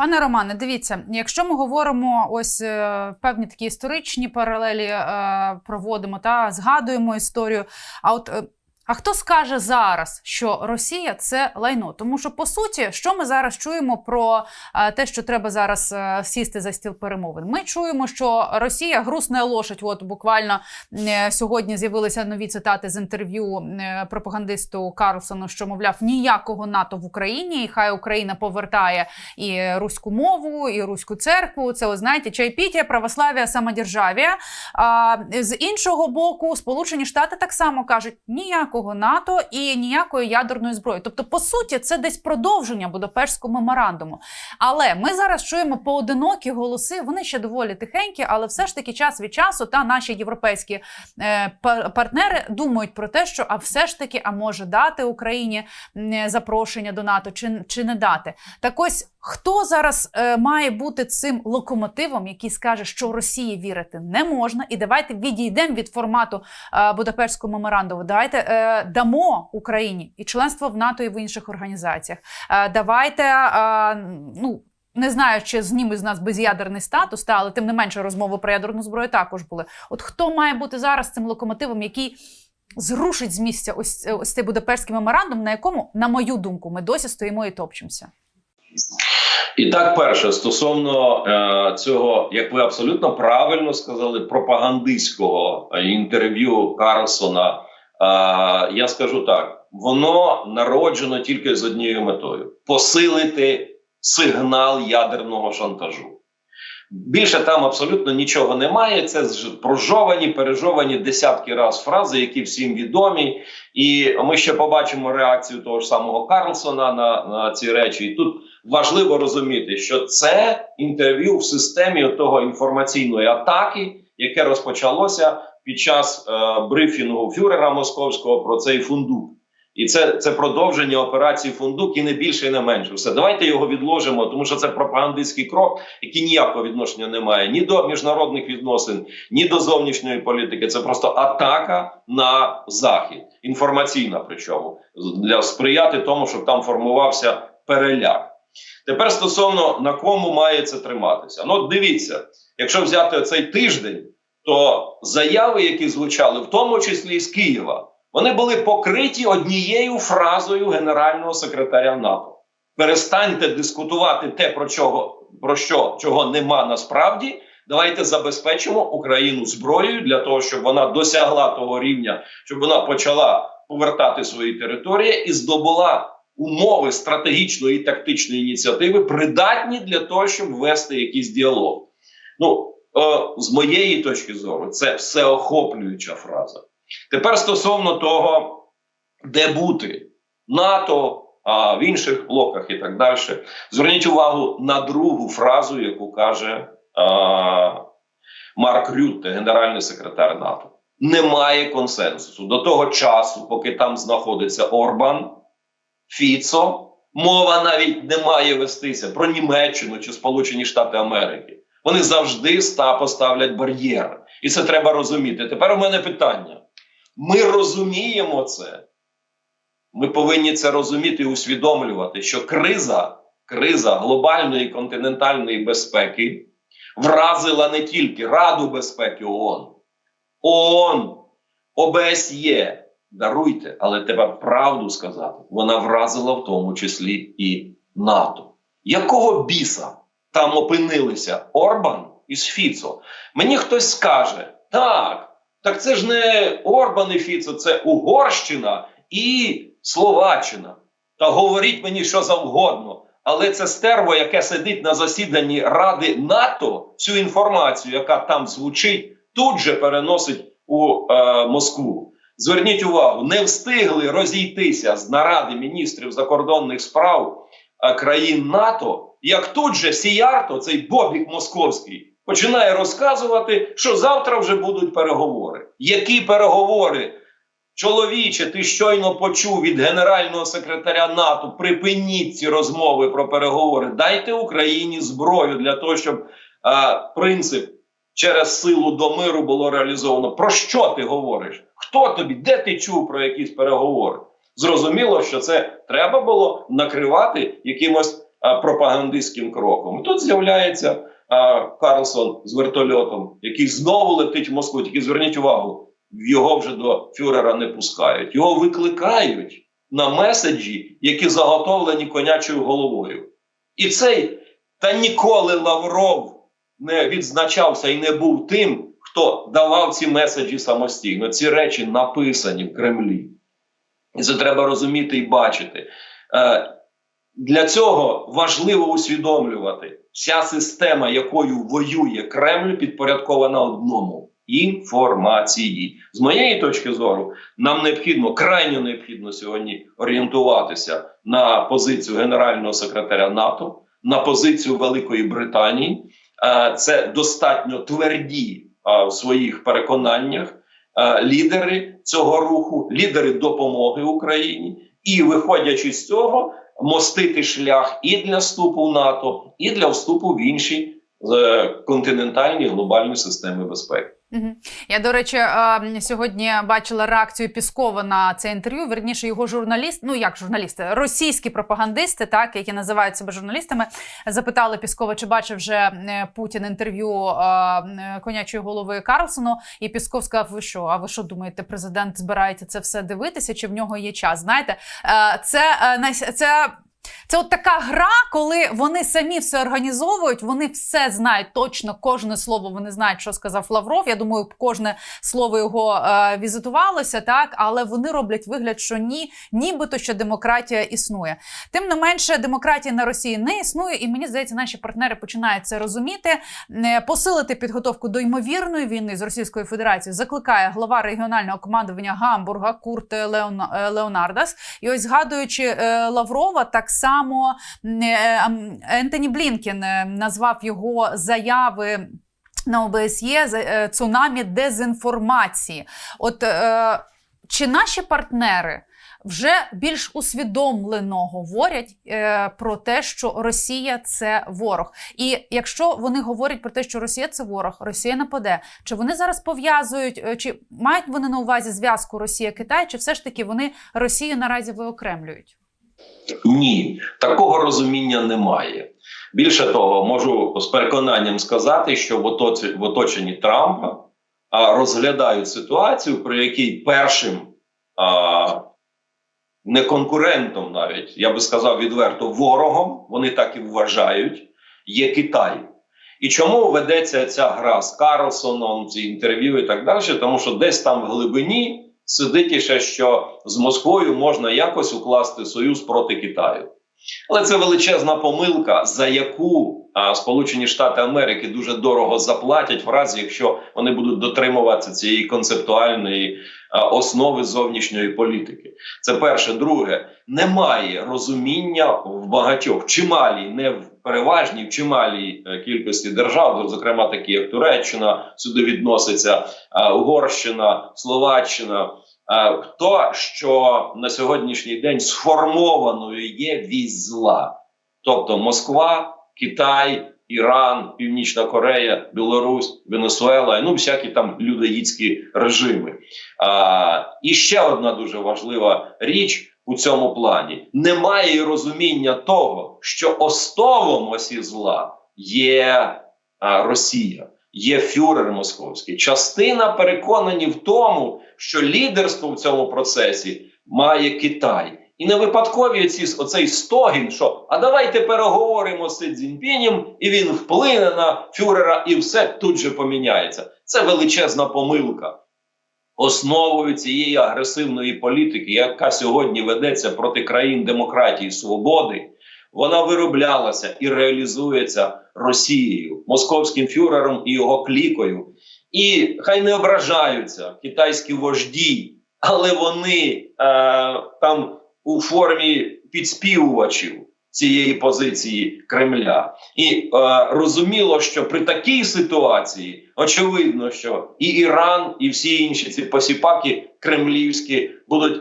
Пане Романе, дивіться, якщо ми говоримо ось е, певні такі історичні паралелі е, проводимо та згадуємо історію. А от е, а хто скаже зараз, що Росія це лайно? Тому що по суті, що ми зараз чуємо про е, те, що треба зараз е, сісти за стіл перемовин? Ми чуємо, що Росія грустна лошадь. От буквально е, сьогодні з'явилися нові цитати з інтерв'ю пропагандисту Карлсону, що мовляв ніякого НАТО в Україні, і хай Україна повертає і руську мову, і руську церкву. Це, ви знаєте, чайпіття, православ'я, самодержав'я. А з іншого боку, Сполучені Штати так само кажуть: ніякого НАТО і ніякої ядерної зброї. Тобто, по суті, це десь продовження Будапештського меморандуму. Але ми зараз чуємо поодинокі голоси. Вони ще доволі тихенькі, але все ж таки час від часу та наші європейські е, партнери думають про те, що а все ж таки, а може дати Україні запрошення до НАТО чи, чи не дати. Так ось хто зараз е, має бути цим локомотивом, який скаже, що Росії вірити не можна, і давайте відійдемо від формату е, Будапештського меморандуму. Давайте е, дамо Україні і членство в НАТО і в інших організаціях. Е, давайте е, ну. Не знаю, чи знімуть з нас без'ядерний статус, та, але тим не менше розмови про ядерну зброю також були. От хто має бути зараз цим локомотивом, який зрушить з місця ось, ось цей Будапештський меморандум, на якому, на мою думку, ми досі стоїмо і топчемося. І так, перше, стосовно е, цього, як ви абсолютно правильно сказали, пропагандистського е, інтерв'ю Карлсона, е, я скажу так: воно народжено тільки з однією метою: посилити сигнал ядерного шантажу. Більше там абсолютно нічого немає. Це прожовані, пережовані десятки раз фрази, які всім відомі. І ми ще побачимо реакцію того ж самого Карлсона на, на ці речі. І тут важливо розуміти, що це інтерв'ю в системі того інформаційної атаки, яке розпочалося під час е, брифінгу фюрера московського про цей фундук. І це, це продовження операції фундук і не більше, і не менше. Все, давайте його відложимо, тому що це пропагандистський крок, який ніякого відношення не має ні до міжнародних відносин, ні до зовнішньої політики. Це просто атака на захід, інформаційна. Причому для сприяти тому, щоб там формувався переляк. Тепер стосовно на кому має це триматися. Ну, дивіться, якщо взяти цей тиждень, то заяви, які звучали, в тому числі з Києва, вони були покриті однією фразою генерального секретаря НАТО. Перестаньте дискутувати те, про чого про що чого нема насправді. Давайте забезпечимо Україну зброєю для того, щоб вона досягла того рівня, щоб вона почала повертати свої території і здобула умови стратегічної і тактичної ініціативи, придатні для того, щоб вести якийсь діалог. Ну е, з моєї точки зору, це всеохоплююча фраза. Тепер стосовно того, де бути НАТО, а в інших блоках і так далі. Зверніть увагу на другу фразу, яку каже а, Марк Рютте, генеральний секретар НАТО. Немає консенсусу до того часу, поки там знаходиться Орбан, Фіцо. Мова навіть не має вестися про Німеччину чи Сполучені Штати Америки. Вони завжди ста поставлять бар'єр, і це треба розуміти. Тепер у мене питання: ми розуміємо це. Ми повинні це розуміти і усвідомлювати, що криза, криза глобальної континентальної безпеки вразила не тільки Раду безпеки ООН, ООН, ОБСЄ. Даруйте, але треба правду сказати. Вона вразила в тому числі і НАТО. Якого біса там опинилися Орбан із Фіцо? Мені хтось скаже, так, так це ж не Орбан і Фіцо, це Угорщина і Словаччина. Та говоріть мені що завгодно. Але це стерво, яке сидить на засіданні Ради НАТО, цю інформацію, яка там звучить, тут же переносить у е, Москву. Зверніть увагу, не встигли розійтися з наради міністрів закордонних справ е, країн НАТО, як тут же Сіярто, цей бобік московський, починає розказувати, що завтра вже будуть переговори. Які переговори? Чоловіче, ти щойно почув від генерального секретаря НАТО. Припиніть ці розмови про переговори. Дайте Україні зброю для того, щоб а, принцип через силу до миру було реалізовано. Про що ти говориш? Хто тобі? Де ти чув про якісь переговори? Зрозуміло, що це треба було накривати якимось пропагандистським кроком. І тут з'являється Карлсон з вертольотом, який знову летить в Москву. Тільки зверніть увагу, його вже до фюрера не пускають. Його викликають на меседжі, які заготовлені конячою головою. І цей та ніколи Лавров не відзначався і не був тим, хто давав ці меседжі самостійно. Ці речі написані в Кремлі. І це треба розуміти і бачити. Е, для цього важливо усвідомлювати, вся система, якою воює Кремль, підпорядкована одному інформації. З моєї точки зору, нам необхідно крайньо необхідно сьогодні орієнтуватися на позицію генерального секретаря НАТО, на позицію Великої Британії. Е, Це достатньо тверді е, в своїх переконаннях е, лідери цього руху, лідери допомоги Україні, і виходячи з цього, мостити шлях і для вступу в НАТО, і для вступу в інші е, континентальні глобальні системи безпеки. Я, до речі, сьогодні бачила реакцію Піскова на це інтерв'ю. Верніше, його журналіст, ну як журналісти, російські пропагандисти, так які називають себе журналістами, запитали Піскова, чи бачив вже е, Путін інтерв'ю конячої голови Карлсону. І Пісков сказав: Ви що? А ви що думаєте, президент збирається це все дивитися? Чи в нього є час? Знаєте, е, це е, це. Це от така гра, коли вони самі все організовують, вони все знають точно, кожне слово вони знають, що сказав Лавров. Я думаю, кожне слово його е, візитувалося, так але вони роблять вигляд, що ні, нібито що демократія існує. Тим не менше, демократія на Росії не існує, і мені здається, наші партнери починають це розуміти. Е, Посилити підготовку до ймовірної війни з Російською Федерацією закликає глава регіонального командування Гамбурга Курт Леона, е, Леонардас. І ось згадуючи е, Лаврова, так само м, е, Ентоні Блінкен е, назвав його заяви. На ОБСЄ е, цунамі дезінформації. От е, чи наші партнери вже більш усвідомлено говорять е, про те, що Росія це ворог? І якщо вони говорять про те, що Росія це ворог, Росія нападе, чи вони зараз пов'язують, чи мають вони на увазі зв'язку Росія-Китай, чи все ж таки вони Росію наразі виокремлюють? Ні, такого розуміння немає. Більше того, можу з переконанням сказати, що в оточенні Трампа розглядають ситуацію, при якій першим а, не конкурентом, навіть я би сказав відверто, ворогом, вони так і вважають, є Китай. І чому ведеться ця гра з Карлсоном, ці інтерв'ю і так далі? Тому що десь там в глибині сидить іще, що з Москвою можна якось укласти союз проти Китаю. Але це величезна помилка, за яку а, Сполучені Штати Америки дуже дорого заплатять, в разі якщо вони будуть дотримуватися цієї концептуальної а, основи зовнішньої політики. Це перше. Друге, немає розуміння в багатьох, в чималій, не в переважній, в чималій е, кількості держав, зокрема такі як Туреччина, сюди відноситься Угорщина, Словаччина. Хто що на сьогоднішній день сформованою є вісь зла, тобто Москва, Китай, Іран, Північна Корея, Білорусь, Венесуела, ну всякі там людоїдські режими. А, і ще одна дуже важлива річ у цьому плані: немає розуміння того, що остовом осі зла є а, Росія. Є фюрер московський. Частина переконані в тому, що лідерство в цьому процесі має Китай. І не випадкові ці оцей стогін, що а давайте переговоримо з Си Цзіньпінем, і він вплине на фюрера, і все тут же поміняється. Це величезна помилка. Основою цієї агресивної політики, яка сьогодні ведеться проти країн демократії і свободи, вона вироблялася і реалізується Росією, московським фюрером і його клікою. І хай не ображаються китайські вожді, але вони е, там у формі підспівувачів цієї позиції Кремля. І е, розуміло, що при такій ситуації очевидно, що і Іран, і всі інші ці посіпаки кремлівські будуть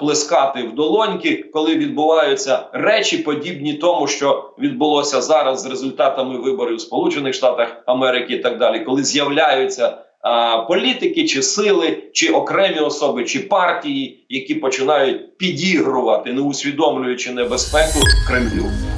плескати в долоньки, коли відбуваються речі, подібні тому, що відбулося зараз з результатами виборів в Сполучених Штатах Америки, і так далі, коли з'являються політики, чи сили, чи окремі особи, чи партії, які починають підігрувати, не усвідомлюючи небезпеку Кремлю.